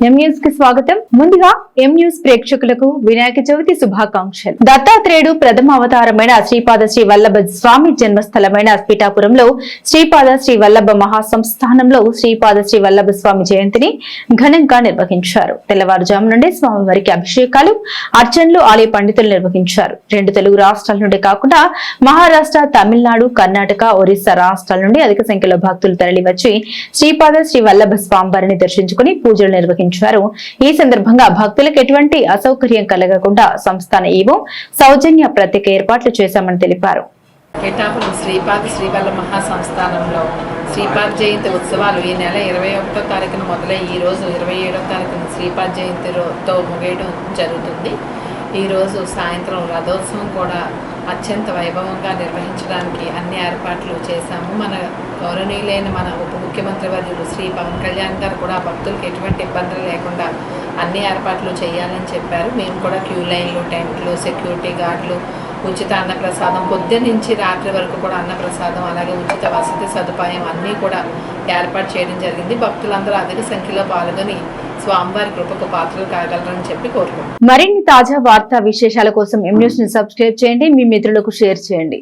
కి స్వాగతం. ముందుగా ఎం ప్రేక్షకులకు వినాయక చవితి శుభాకాంక్షలు. దత్తాత్రేయుడు ప్రథమ అవతారమైన శ్రీపాద శ్రీ వల్లభ స్వామి జన్మస్థలమైన పిఠాపురంలో శ్రీపాద శ్రీ వల్లభ మహాసంస్థానంలో శ్రీపాద శ్రీ వల్లభ స్వామి జయంతిని ఘనంగా నిర్వహించారు. తెల్లవారుజాము నుండి స్వామివారికి అభిషేకాలు అర్చనలు ఆలయ పండితులు నిర్వహించారు. రెండు తెలుగు రాష్ట్రాల నుండి కాకుండా మహారాష్ట్ర తమిళనాడు కర్ణాటక ఒరిస్సా రాష్ట్రాల నుండి అధిక సంఖ్యలో భక్తులు తరలివచ్చి శ్రీపాద శ్రీ వల్లభ స్వామివారిని దర్శించుకుని పూజలు నిర్వహించారు. ఈ సందర్భంగా భక్తులకు ఎటువంటి అసౌకర్యం కలగకుండా సంస్థాన ఈవో సౌజన్య ప్రత్యేక ఏర్పాట్లు చేశామని తెలిపారు. పిఠాపురం శ్రీపాద శ్రీవల్ల మహాసంస్థానంలో శ్రీపాద జయంతి ఉత్సవాలు ఈ నెల ఇరవై ఒకటో తారీఖున మొదలై ఈ రోజు ఇరవై ఏడో తారీఖున శ్రీపాద జయంతితో ముగియడం జరుగుతుంది. ఈరోజు సాయంత్రం రథోత్సవం కూడా అత్యంత వైభవంగా నిర్వహించడానికి అన్ని ఏర్పాట్లు చేశాము. మన గౌరవనీయులైన మన ఉప ముఖ్యమంత్రి వర్యులు శ్రీ పవన్ కళ్యాణ్ గారు కూడా భక్తులకు ఎటువంటి ఇబ్బందులు లేకుండా అన్ని ఏర్పాట్లు చేయాలని చెప్పారు. మేము కూడా క్యూ లైన్లు టెంట్లు సెక్యూరిటీ గార్డులు ఉచిత అన్నప్రసాదం పొద్దున్న నుంచి రాత్రి వరకు కూడా అన్నప్రసాదం అలాగే ఉచిత వసతి సదుపాయం అన్నీ కూడా ఏర్పాటు చేయడం జరిగింది. భక్తులందరూ అధిక సంఖ్యలో పాల్గొని స్వామివారి కృపకు పాత్రలు కాగలరని చెప్పి కోరుకుంటున్నాం. మరిన్ని తాజా వార్తా విశేషాల కోసం ఎం న్యూస్ని సబ్స్క్రైబ్ చేయండి. మీ మిత్రులకు షేర్ చేయండి.